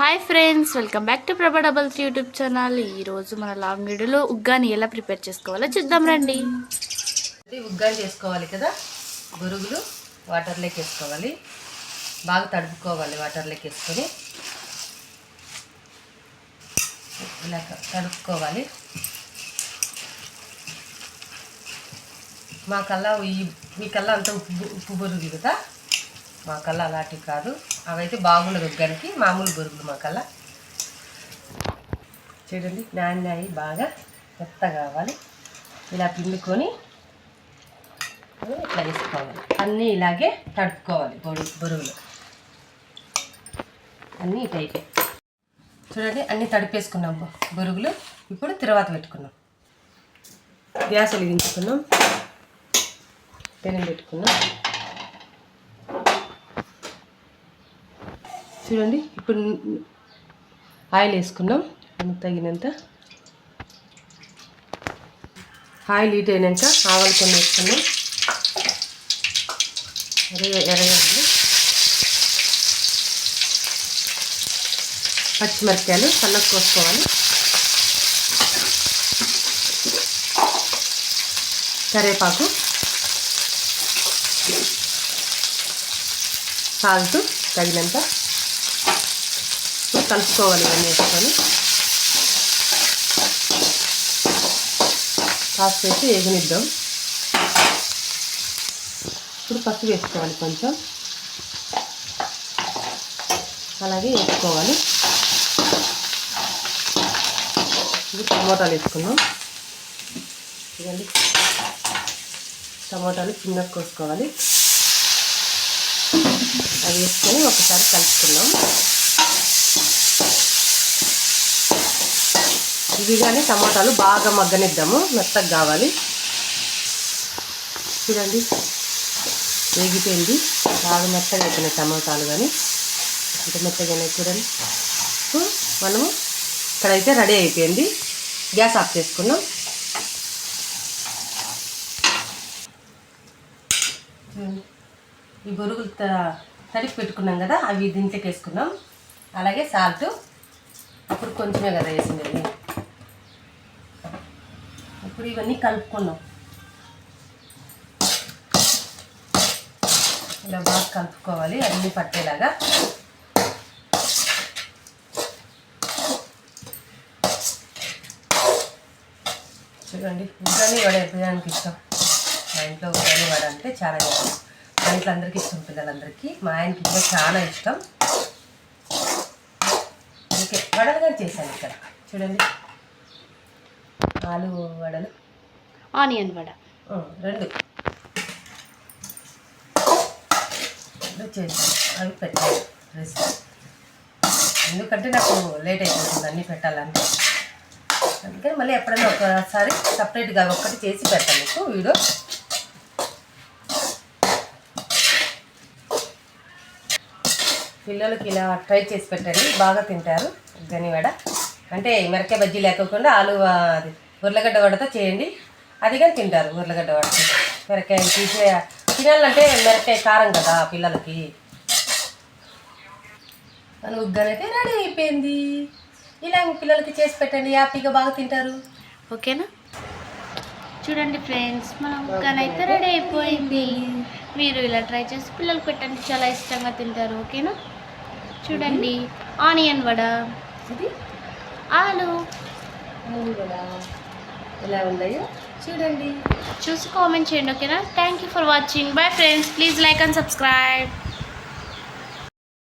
Hi friends welcome back to Prabha double three YouTube channel ఈరోజు మన long వీడియోలో ఉగ్గాని ఎలా ప్రిపేర్ చేసుకోవాలో చూద్దాం రండి. ఉగ్గాని చేసుకోవాలి కదా. బురుగులు వాటర్లోకి వేసుకోవాలి. బాగా తడుపుకోవాలి వాటర్లోకి వేసుకొని. ఇలా తడుపుకోవాలి. మాకల్లా ఈ మీకల్లా అంత ఉప్పు ఉప్పు బురుగు కదా. మా కల్లా అలాంటివి కాదు. అవైతే బాగుండదు ఉగ్గానికి మామూలు బొరుగులు మా కల్లా చూడండి నాన్నాయి బాగా మెత్త కావాలి. ఇలా పిండుకొని ఇట్లా వేసుకోవాలి. అన్నీ ఇలాగే తడుపుకోవాలి బొడు బొరుగులు. అన్నీ ఇటు అయిపోయి. చూడండి అన్నీ తడిపేసుకున్నాం బొరుగులు. ఇప్పుడు తర్వాత పెట్టుకున్నాం. గ్యాస్ వెలిగించుకున్నాం పెనం పెట్టుకున్నాం. చూడండి ఇప్పుడు ఆయిల్ వేసుకున్నాం. మనకు తగినంత. ఆయిల్ హీట్ అయినాక ఆవాలు కొన్ని వేసుకున్నాం. ఎరగండి పచ్చిమిరపకాయలు సన్నగా కోసుకోవాలి. కరేపాకు సాల్ట్ తగినంత. కలుపుకోవాలి ఇవన్నీ వేసుకొని. కాస్త వేసి వేగనిద్దాం. ఇప్పుడు పసుపు వేసుకోవాలి కొంచెం. అలాగే వేసుకోవాలి. ఇప్పుడు టమోటాలు వేసుకున్నాం చూడండి టమోటాలు చిన్నకు కోసుకోవాలి. అవి వేసుకొని ఒకసారి కలుపుకున్నాం ఇవి కానీ టమోటాలు బాగా మగ్గనిద్దాము. మెత్తగా కావాలి. చూడండి. వేగిపోయింది. బాగా మెత్తగా అయిపోయినాయి టమోటాలు కానీ అంటే మెత్తగానే చూడండి. మనము ఇక్కడైతే రెడీ అయిపోయింది. గ్యాస్ ఆఫ్ చేసుకున్నాం. ఈ బొరుగులు త- తడిపి పెట్టుకున్నాం కదా అవి దీంట్లోకి వేసుకున్నాం అలాగే సాల్ట్. అప్పుడు కొంచెమే కదా వేసింది. ఇప్పుడు ఇవన్నీ కలుపుకున్నాం ఇలా బాగా కలుపుకోవాలి అన్నీ పట్టేలాగా. చూడండి ఉగ్గాని వడ పిల్లలకి ఇష్టం. మా ఇంట్లో ఉగ్గాని వడ అంటే చాలా ఇష్టం. మా ఇంట్లో అందరికీ ఇష్టం పిల్లలందరికీ. మా ఆయనకి ఇంకా చాలా ఇష్టం. ఓకే వడలుగా చేశాను ఇక్కడ. చూడండి. ఆలు వడలు? ఆనియన్ వడ. రెండు. అవి రెసిపీ ఎందుకంటే నాకు లేట్ అయిపోతుంది అన్నీ పెట్టాలంటే అందుకని మళ్ళీ ఎప్పుడైనా ఒకసారి సపరేట్గా ఒక్కటి చేసి పెడతాను మీకు వీడియో. పిల్లలకి ఇలా ట్రై చేసి పెట్టండి బాగా తింటారు గనివడ అంటే మిరకాయ బజ్జీ లేకోకుండా ఆలు అది ఉర్లగడ్డ వడతో చేయండి. అది కానీ తింటారు ఉర్లగడ్డ వడతో మిరకాయ తీసే తినాలంటే మిరకాయ కారం కదా పిల్లలకి. మన ఉగ్గనైతే రెడీ అయిపోయింది. ఇలా పిల్లలకి చేసి పెట్టండి. హ్యాపీగా బాగా తింటారు. ఓకేనా? చూడండి ఫ్రెండ్స్ మన ఉగ్గాని అయితే రెడీ అయిపోయింది. మీరు ఇలా ట్రై చేసి పిల్లలు పెట్టండి. చాలా ఇష్టంగా తింటారు. ఓకేనా? చూడండి. ఆనియన్ వడ. ఇది? ఆలు. కూడా ఎలా ఉన్నాయో చూడండి. చూసి కామెంట్ చేయండి ఓకేనా thank you for watching bye friends please like and subscribe